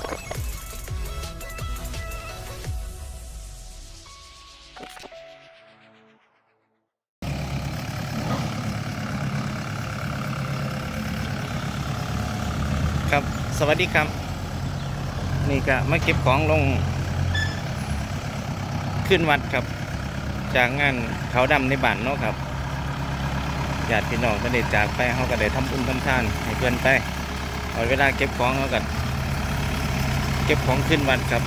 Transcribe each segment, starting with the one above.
ครับ สวัสดีครับ นี่ก็มาเก็บของลง ขึ้นวัดครับ จากงานเขาดำในบ้านเนาะครับญาติพี่น้องก็ได้จากไปเขาก็ได้ทำบุญทำทานให้เพื่อนไปเอาเวลาเก็บของเขากัน ก็บของขึ้นวัดครับ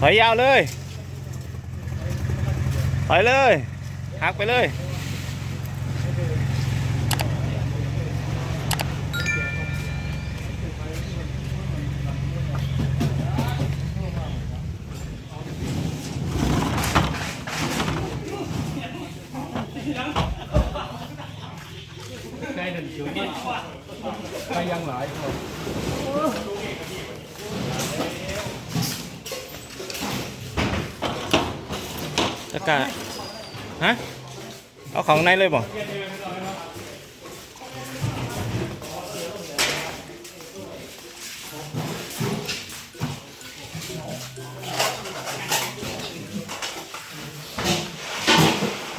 ถอยยาวเลยถอยเลยหักไปเลย ได้หนึ่งคิวนี่ไปยังหลายคน ตะกร้าฮะเอาของในเลยบ่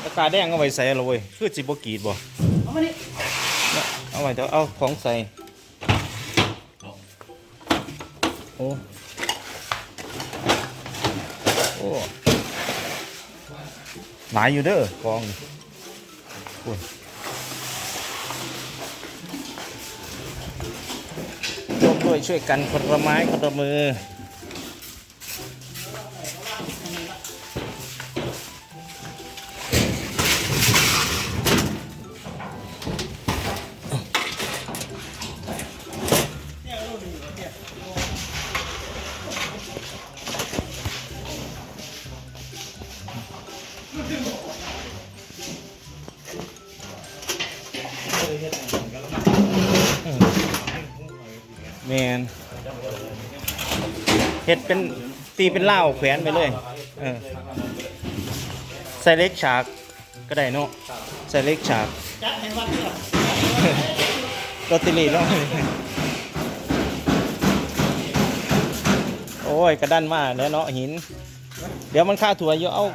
ตะกร้าแดงเอาไว้ใส่เอาไว้ยคือจิบกีดบ่เอามานี่เอาไว้เดี๋ยวเอาของใส่ โอ้ โอ้ หลายอยู่เด้อกองนี่โอ้ยร่วมด้วยช่วยกันคนละไม้คนละมือ เห็ดเป็นตีเป็นเหล้าแขวนไปเลยเออใส่เล็กฉากก็ได้เนาะใส่เล็กฉากจัดให้วัดเนี่ยโรตีลีเนาะโอ้ยกระด้านมากแล้วเนาะหิน เดี๋ยวมันค่าถั่วเยอะเอา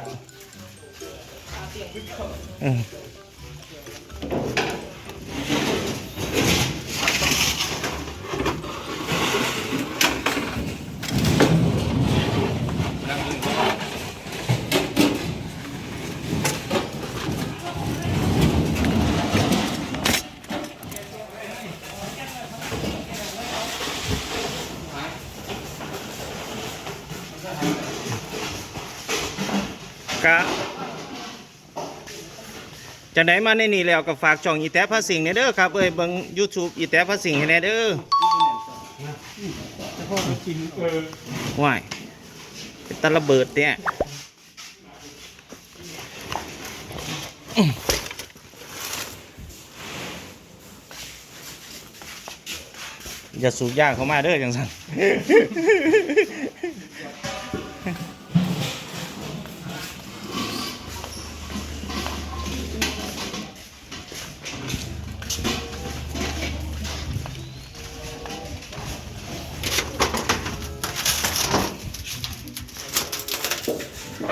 จะไหนมาในนี่แล้วก็ฝากช่องอีแต้พระสิงห์เนี่ยเด้อครับเอ้ยเบิ่ง YouTube อีแต้พระสิงห์ให้แน่เด้อเฉพาะจริงเออว้ายเป็นตะระเบิดเนี่ยอย่าสูบยางเข้ามาเด้อจังสัน ข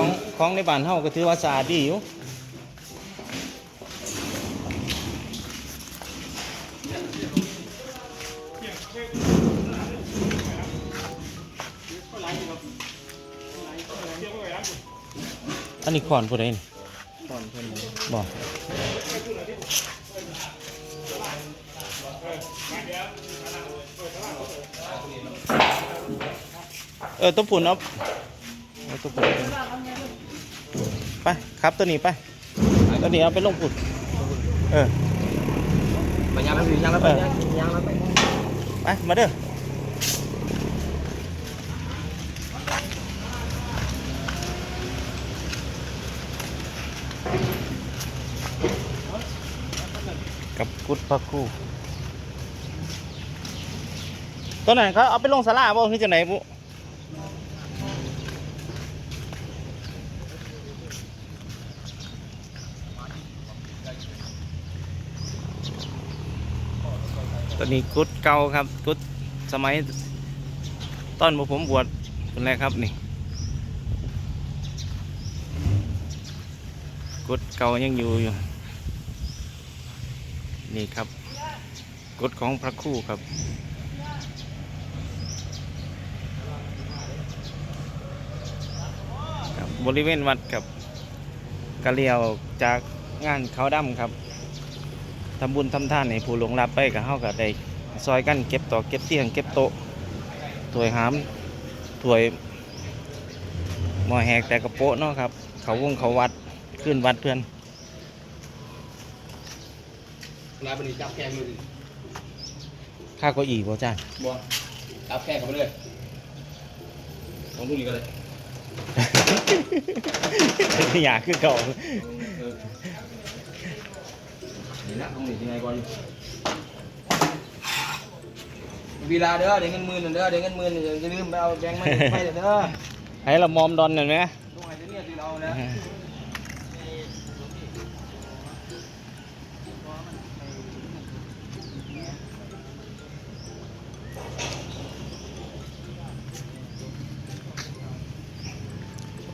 องของในบ้านเฮาก็ถือว่าสะอาดดีอยู่ นนี้ขอนผู้ใดนี่ก่อนเพิ่นบอกเออต้องปุ่นเอาเอาตัวผมไปครับตัวนี้ไปตัวนี้เอาไปลงปุดเออไปย่างแล้วย่างแล้วไปย่างแล้วไปไปมาเด้อ กุดพักคู่ตัวไหนเขาเอาไปลงสลาบ่คือจะไหนบุตัวนี้กุดเก่าครับกุดสมัยตอนผมบวชเป็นไรครับนี่กุดเก่ายังอยู่อยู่ นี่ครับกฎของพระคู่ครับ บริเวณวัดครับกะเลียวจากงานเขาวดำครับทำบุญทำทานให้ผู้หลงรับไปกับเฮากับได้ซอยกันเก็บต่อเก็บเตียงเก็บโต๊ะถวยหามถวยหมอแหกแต่กระโปะเนาะครับ เขาวงเขาวัดขึ้นวัดเพื่อน ลายบันนี้จับแกงมือดิค่าเก็อีบ่จ้าบัวจับแกงเข้าไปเลยของพวกนี้ก็เลยอยากคือเก่านี่นะของนี่ยังไงก่อนเวลาเด้อเดี๋ยวเงินหมื่นเด้อเดี๋ยวเงินหมื่นอย่าลืมไปเอาแบงค์มาไปเด้อให้เรามอมดอนเห็นไหมลูกหายจะเนี่ยตีเรานะ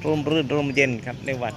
ร่มรื่นร่มเย็นครับในวัด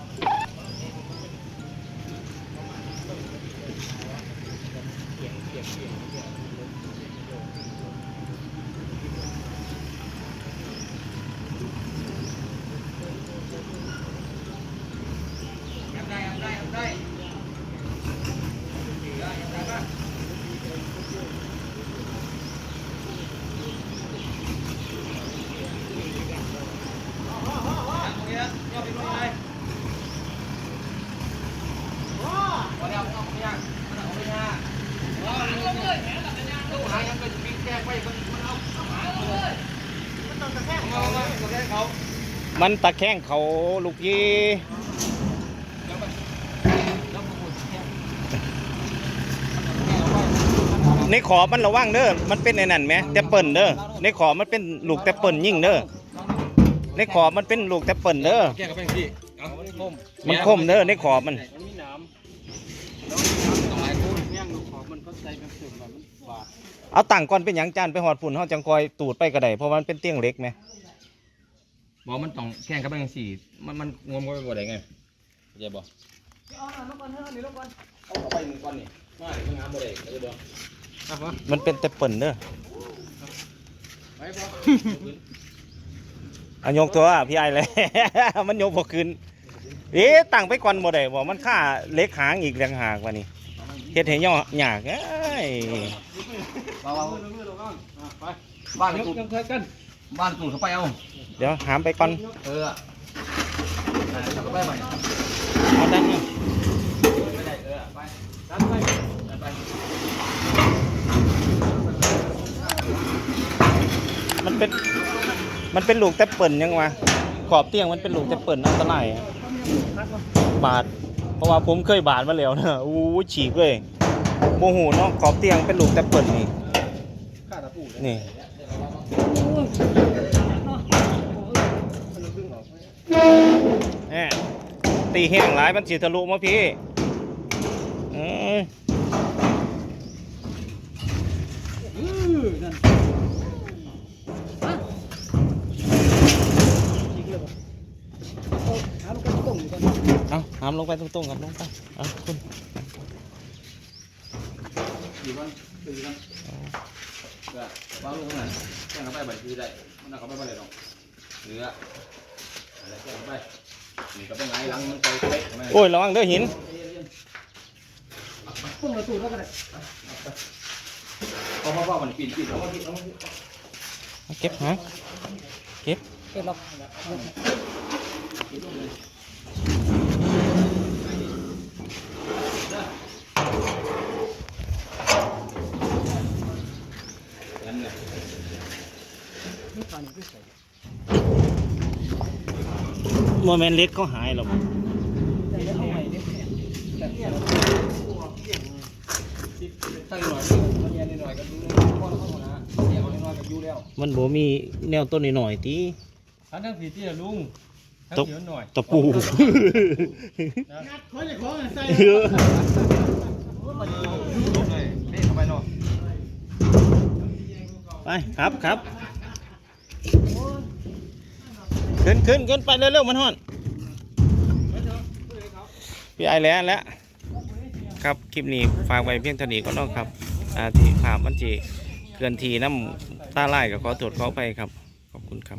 มันตะแคงเขาลูกยี่ในขอบมันระวังเด้อ มันเป็นไอ้นั่นไหมแต่เปิ่นเด้อ ในขอบมันเป็นลูกแต่เปิ่นยิ่งเด้อ ในขอบมันเป็นลูกแต่เปิ่นเด้อ แกกับแป้งพี่เอาคมมันคมเด้อในขอบมันมันมีน้ำต้องหลายคนย่างลูกขอบมันเข้าใจเป็นสุดมันบาดเอาตั้งก่อนเป็นหยังจานไปหอดฝุ่นเฮาจังคอยตูดไปก็ไดเพราะมันเป็นเตี้ยงเล็กไหม บอกมันต้องแข่งกับแป้งสี่มันมันงมก็ไปบ่ได้ไงเจ๊บอกเอาลงก่อนเถอะนี่ลงก่อนเอาไปหนึ่งก้อนนี่มาเดี๋ยวงามบ่ได้ก็จะบอกอะวะมันเป็นแต่เปิ่นเด้อไปพอเอายกตัวพี่ไอเลย มันยกพอคืนเอ๊ะตั้งไปก่อนบ่ได้บ่มันค่าเล็กหางอีกแรงหากว่านี่เฮ็ดให้ย่อยากเอ้ยเอาเอาไปบ้านตูดกัน บ้านตูดเขาไปเอา เดี๋ยวหามไปก่อนเออเขาก็ไปใหม่เอาดันมาไม่ได้เออไปดันไปดันไปมันเป็น มันเป็นลูกแต่เปิ่นยังวะขอบเตียงมันเป็นลูกแต่เปิ่นอันตรายอะบาด เพราะว่าผมเคยบาดมาแล้วนะอู้ยฉีกเลยโมโหเนาะขอบเตียงเป็นลูกแต่เปิ่นนี่ข้าตะปู นี่แหม่ตีแห้งหลายมันสีทะลุมาพี่อืมเอาหามลงไปตรงๆครับลงไปเอาคุณอยู่บ้านคือกันก็บ้านลูกไหนแข่งเขาไปบัตรคือได้มันเขาไปบัตรหรอกเหลือ อะไรแข่งเขาไปนี่ก็เป็นไงหลังมันไปเป๊ะโอ้ยระวังเด้อหิน พุ่งประตูแล้วก็ได้เอาพ่อพ่อมันปีนปีนเอามาปีนเอามาปีนเอาเก็บฮะเก็บ เก็บล็อกนั่นแหละโมเมนต์เล็กเขาหายหรอกตั้งหน่อยมันเย็นหน่อยก็ดูพ่ อแล้วพ่อนเดี๋ยวเอาหน่อยก็อมันบ่มีแนวต้นหน่อยๆตีอันทั้งผีที่ลุงทั้งตบผีหน่อยตะปูเขาจะขอใส่เยเด้เข้าไปเนาะไปครับครับ ขึ้นขึ้นขึ้นไปเร็วๆมันห่อนพี่ไอแล้วแล้วครับคลิปนี้ฝากไว้เพียงเท่านี้ก็ต้องครับอาที่ภาพมันจีเกินทีน้ำตาไล่กับขอตรวจขอไปครับ ขอบคุณครับ